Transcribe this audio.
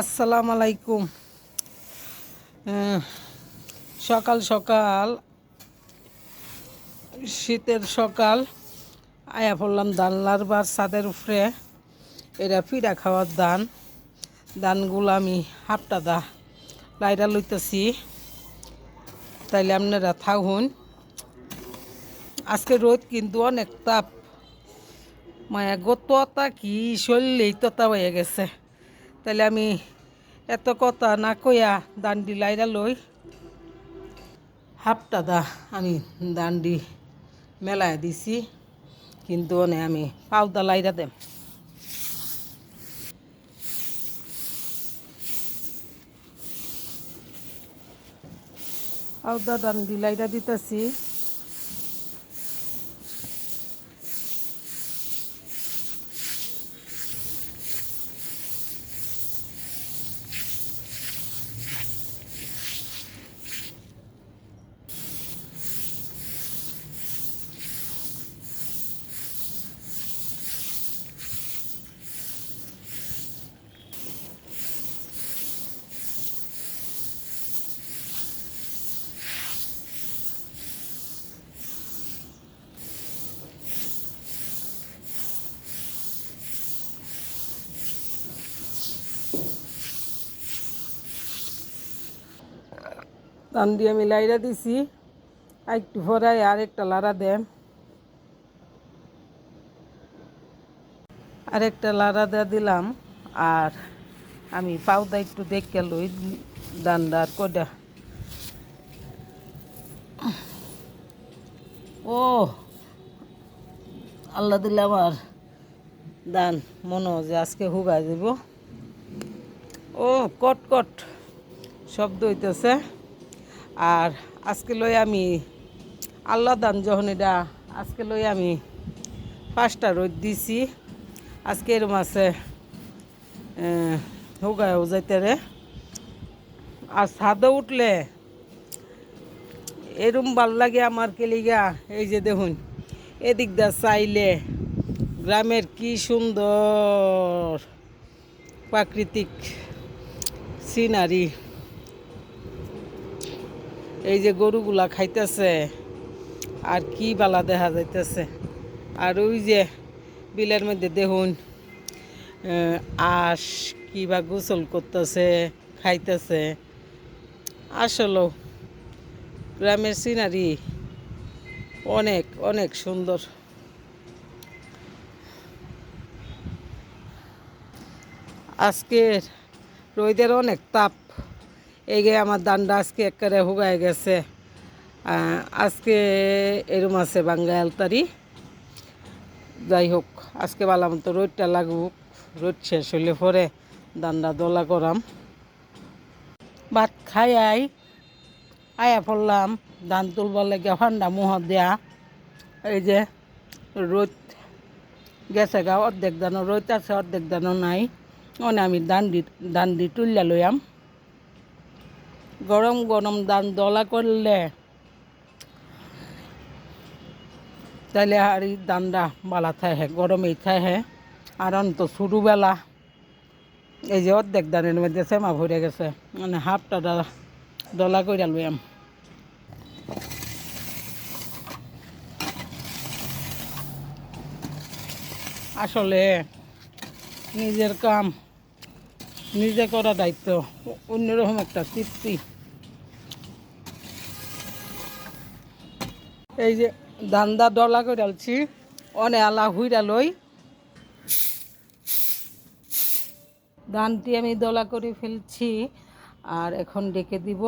আসসালামু আলাইকুম। সকাল সকাল, শীতের সকাল, আয়া পড়লাম দানলার বার ছাদের উপরে। এরা পিঠা খাওয়ার দান। দানগুলো আমি হাফটা দা লাইরা লইতেছি। তাইলে আপনারা থাকুন। আজকে রোদ কিন্তু অনেক তাপ। মায়া গতটা কি শরীরেই ততা হয়ে গেছে। তাহলে আমি এত কথা না কইয়া দান্ডি লাইরা লই। হাফটা দা আমি দান্ডি মেলায় দিছি, কিন্তু অনে আমি পাউদা লাইরা দেম। পাউদা দান্ডি লাইরা দিতেছি। দান দিয়ে আমি লাইরা দিছি। একটু ভরাই, আর একটা লাড়া দেম আর একটা লাড়া দেয়া দিলাম। আর আমি পাউদা একটু দেখে লই আর কটা ও, আল্লাহ দিলে আমার দান, মনে যে আজকে হুগাই দিব। ও, কট কট শব্দ হইতেছে। আর আজকে লই আমি আল্লাহ দান যখন এটা, আজকে লই আমি পাঁচটা রোদ দিছি। আজকে এরম আছে হুগায় যাইতে রে। আর ছাদে উঠলে এরম ভালো লাগে আমার কেলিগা, এই যে দেখুন, এদিক দা চাইলে গ্রামের কি সুন্দর প্রাকৃতিক সিনারি এই যে গরুগুলা খাইতেছে, আর কি বালা দেখা যাইতেছে। আর ওই যে বিলের মধ্যে দেখুন আঁশ কিবা গোসল করতেছে, খাইতেছে। আসলেও গ্রামের সিনারি অনেক অনেক সুন্দর। আজকের রোদের অনেক তাপ। এই গে আমার দান্ডা আজকে একেবারে হুগায় গেছে। আজকে এরম আছে বাঙ্গা আলতারি যাই হোক, আজকে বালা মতো রোদটা লাগুক, রোদ শেষ হইলে পরে দান্ডা দোলা করাম। ভাত খাই আই, আয়া পড়লাম ধান তুলবার লাগে ফান্ডা মুহ দেয়া। এই যে রোদ গেছে গা, অর্ধেক দানো রোদ আছে, অর্ধেক দানো নাই। মানে আমি দান্ডি দান্ডি তুললে লইয়াম। গরম গরম দান দলা করলে তাইলে আর দানটা বালা থাকে গরমেই থাকে আর অন্ত ছোটোবেলা এই যে অর্ধেক দানের মধ্যে সেমা ভরে গেছে মানে হাফটা দলা করে লইয়াম। আসলে নিজের কাম নিজে করা দায়িত্ব, অন্যরকম একটা তৃপ্তি। এই যে দান্দা ডলা করে ডালছি অনে আলা হুইরা লই। ধানটি আমি দলা করে ফেলছি, আর এখন ডেকে দিব।